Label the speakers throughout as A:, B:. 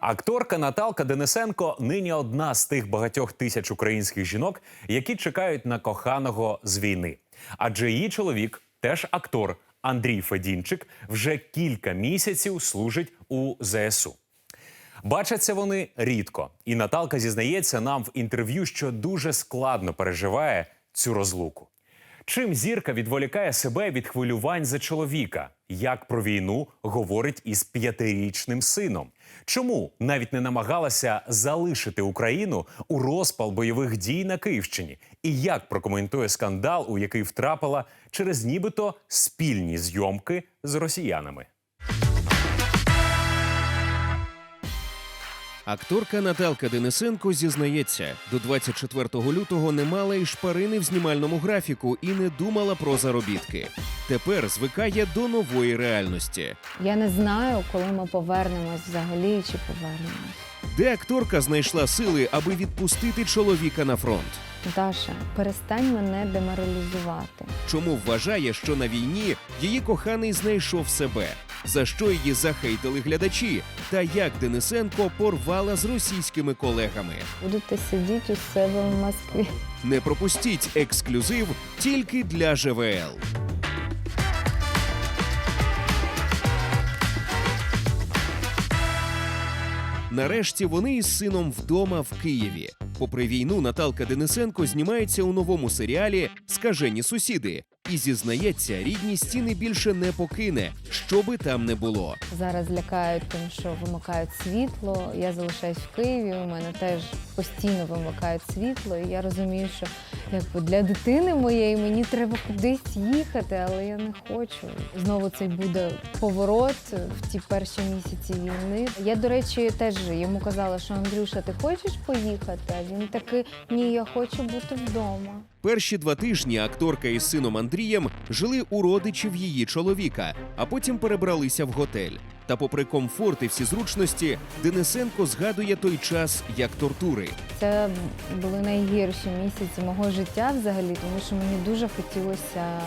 A: Акторка Наталка Денисенко нині одна з тих багатьох тисяч українських жінок, які чекають на коханого з війни. Адже її чоловік, теж актор Андрій Федінчик, вже кілька місяців служить у ЗСУ. Бачаться вони рідко, і Наталка зізнається нам в інтерв'ю, що дуже складно переживає цю розлуку. Чим зірка відволікає себе від хвилювань за чоловіка? Як про війну говорить із п'ятирічним сином? Чому навіть не намагалася залишити Україну у розпал бойових дій на Київщині? І як прокоментує скандал, у який втрапила через нібито спільні зйомки з росіянами?
B: Акторка Наталка Денисенко зізнається, до 24 лютого не мала й шпарини в знімальному графіку і не думала про заробітки. Тепер звикає до нової реальності,
C: Я не знаю, коли ми повернемось взагалі чи повернемось.
B: де акторка знайшла сили, аби відпустити чоловіка на фронт.
C: Наташа, перестань мене деморалізувати.
B: Чому вважає, що на війні її коханий знайшов себе, за що її захейтили глядачі, та як Денисенко порвала з російськими колегами.
C: Будете сидіти у себе в Москві.
B: Не пропустіть ексклюзив тільки для ЖВЛ. Нарешті вони із сином вдома в Києві. Попри війну, Наталка Денисенко знімається у новому серіалі Скажені сусіди і зізнається, рідні стіни більше не покине, що би там не було.
C: Зараз лякають тим, що вимикають світло. Я залишаюсь в Києві. У мене теж постійно вимикають світло. І я розумію, що якби для дитини моєї мені треба кудись їхати, але я не хочу. Знову цей буде поворот в ті перші місяці війни. Я, до речі, теж йому казала, що Андрюша, ти хочеш поїхати? А він такий, ні, я хочу бути вдома.
B: Перші два тижні акторка із сином Андрієм жили у родичів її чоловіка, а потім перебралися в готель. Та, попри комфорт і всі зручності, Денисенко згадує той час як тортури.
C: Це були найгірші місяці мого життя взагалі, тому що мені дуже хотілося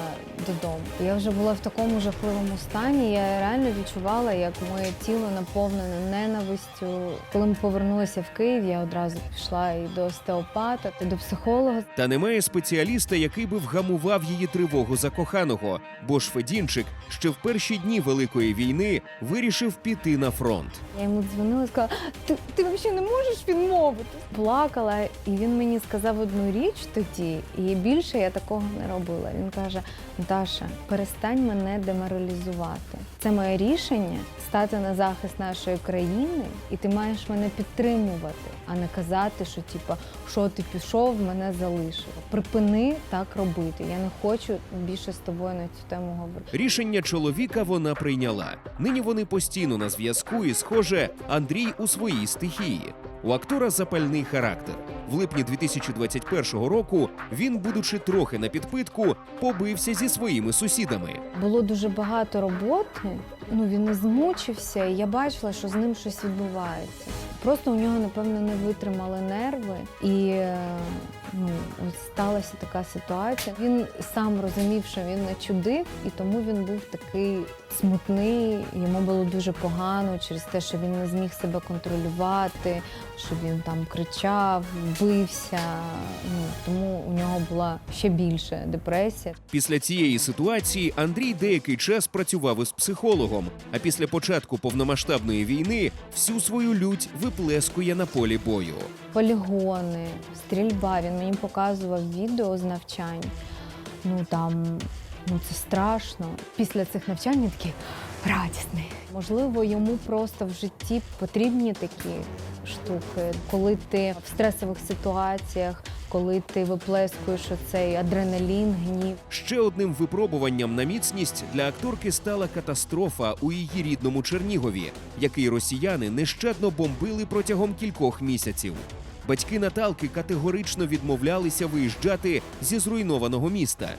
C: додому. Я вже була в такому жахливому стані. Я реально відчувала, як моє тіло наповнене ненавистю. Коли ми повернулися в Київ, я одразу пішла і до остеопата, і до психолога.
B: Та немає спеціаліста, який би вгамував її тривогу за коханого. Бо ж Федінчик ще в перші дні Великої війни вирішив піти на фронт.
C: Я йому дзвонила і сказала: ти, ти взагалі не можеш відмовити? Плакала, і він мені сказав одну річ тоді, і більше я такого не робила. Він каже: Наташа, перестань мене деморалізувати. Це моє рішення стати на захист нашої країни, і ти маєш мене підтримувати, а не казати, що типа, що ти пішов, мене залишив. Припини так робити. Я не хочу більше з тобою на цю тему говорити.
B: Рішення чоловіка вона прийняла. Нині вони постійно на зв'язку, і, схоже, Андрій у своїй стихії. У актора запальний характер. В липні 2021 року він, будучи трохи на підпитку, побився зі своїми сусідами.
C: Було дуже багато роботи. Ну він змучився, і я бачила, що з ним щось відбувається. Просто у нього, напевно, не витримали нерви, і е, ну, от сталася така ситуація. Він сам розумів, що він не чудив, і тому він був такий смутний. Йому було дуже погано через те, що він не зміг себе контролювати, що він там кричав, бився. Ну тому у нього була ще більше депресія.
B: Після цієї ситуації Андрій деякий час працював із психологом, а після початку повномасштабної війни всю свою лють виплескує на полі бою.
C: полігони, стрільба. Він мені показував відео з навчань. Ну там ну це страшно. Після цих навчань він такий. Можливо, йому просто в житті потрібні такі штуки, коли ти в стресових ситуаціях, коли ти виплескуєш оцей адреналін, гнів.
B: Ще одним випробуванням на міцність для акторки стала катастрофа у її рідному Чернігові, який росіяни нещадно бомбили протягом кількох місяців. Батьки Наталки категорично відмовлялися виїжджати зі зруйнованого міста.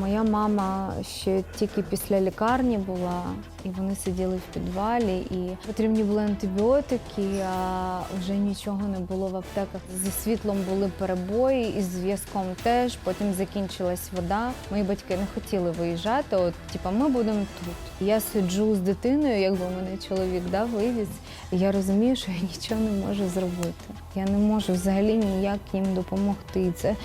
C: Моя мама ще тільки після лікарні була, і вони сиділи в підвалі, і потрібні були антибіотики, а вже нічого не було в аптеках. Зі світлом були перебої, і з зв'язком теж. Потім закінчилась вода. Мої батьки не хотіли виїжджати. От, типа, ми будемо тут. Я сиджу з дитиною, якби мене чоловік да, вивіз. І я розумію, що я нічого не можу зробити. Я не можу взагалі ніяк їм допомогти. Це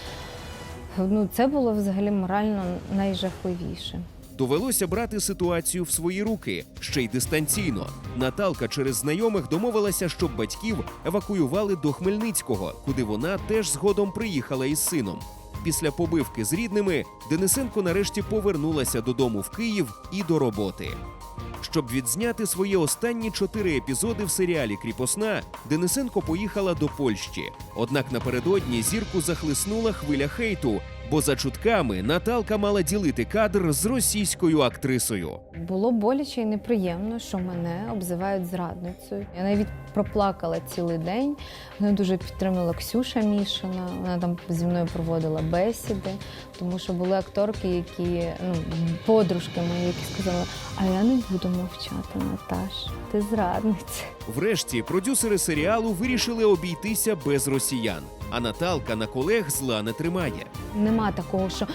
C: Ну, це було взагалі морально найжахливіше.
B: Довелося брати ситуацію в свої руки ще й дистанційно. Наталка через знайомих домовилася, щоб батьків евакуювали до Хмельницького, куди вона теж згодом приїхала із сином. Після побивки з рідними Денисенко нарешті повернулася додому в Київ і до роботи. Щоб відзняти свої останні чотири епізоди в серіалі Кріпосна, Денисенко поїхала до Польщі. Однак напередодні зірку захлиснула хвиля хейту, бо за чутками Наталка мала ділити кадр з російською актрисою.
C: Було боляче і неприємно, що мене обзивають зрадницею. Я навіть проплакала цілий день. Мене дуже підтримала Ксюша Мішина. Вона там зі мною проводила бесіди, тому що були акторки, які ну, подружки мої, які сказали, а я не буду мовчати, Наташ, ти зрадниця.
B: Врешті продюсери серіалу вирішили обійтися без росіян. А Наталка на колег зла не тримає.
C: Нема такого, що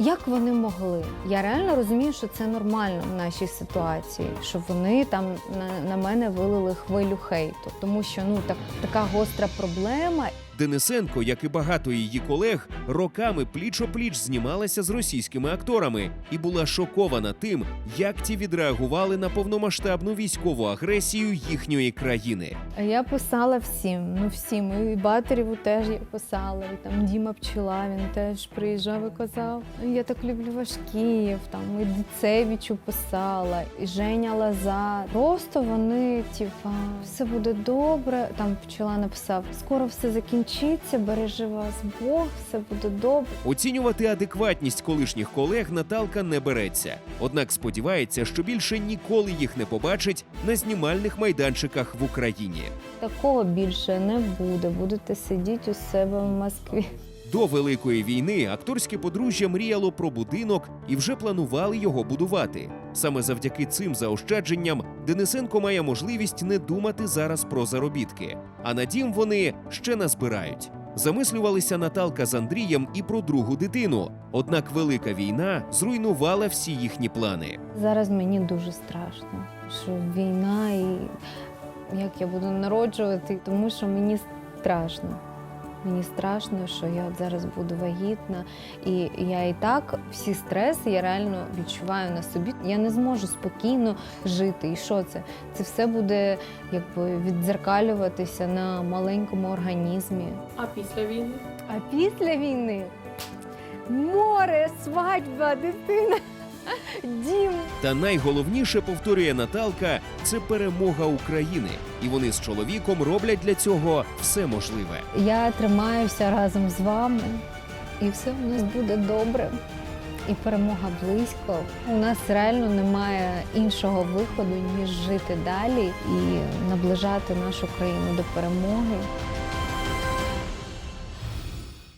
C: як вони могли. Я реально розумію, що це нормально в нашій ситуації, що вони там на, на мене вилили хвилю хейту, тому що ну так така гостра проблема.
B: Денисенко, як і багато її колег, роками пліч-опліч знімалася з російськими акторами і була шокована тим, як ті відреагували на повномасштабну військову агресію їхньої країни.
C: Я писала всім, ну всім. І Батарєву теж я писала, і там Діма Пчела, він теж приїжджав і казав, «Ну, я так люблю ваш Київ, там і Дицевичу писала, і Женя Лазар. Просто вони, типа, все буде добре. Там пчела написав, скоро все закінчиться, бережи вас Бог, все буде добре.
B: Оцінювати адекватність колишніх колег Наталка не береться. Однак сподівається, що більше ніколи їх не побачить на знімальних майданчиках в Україні.
C: Такого більше не буде. Будете сидіти у себе в Москві.
B: До великої війни акторське подружжя мріяло про будинок і вже планували його будувати. Саме завдяки цим заощадженням Денисенко має можливість не думати зараз про заробітки. А на дім вони ще назбирають. Замислювалися Наталка з Андрієм і про другу дитину. Однак велика війна зруйнувала всі їхні плани.
C: Зараз мені дуже страшно, що війна і як я буду народжувати, тому що мені страшно. Мені страшно, що я от зараз буду вагітна, і я і так всі стреси я реально відчуваю на собі. Я не зможу спокійно жити. І що це? Це все буде якби віддзеркалюватися на маленькому організмі.
D: А після війни?
C: А після війни море, свадьба, дитина, дім.
B: Та найголовніше повторює Наталка це перемога України, і вони з чоловіком роблять для цього все можливе.
C: Я тримаюся разом з вами, і все у нас буде добре. І перемога близько. У нас реально немає іншого виходу, ніж жити далі і наближати нашу країну до перемоги.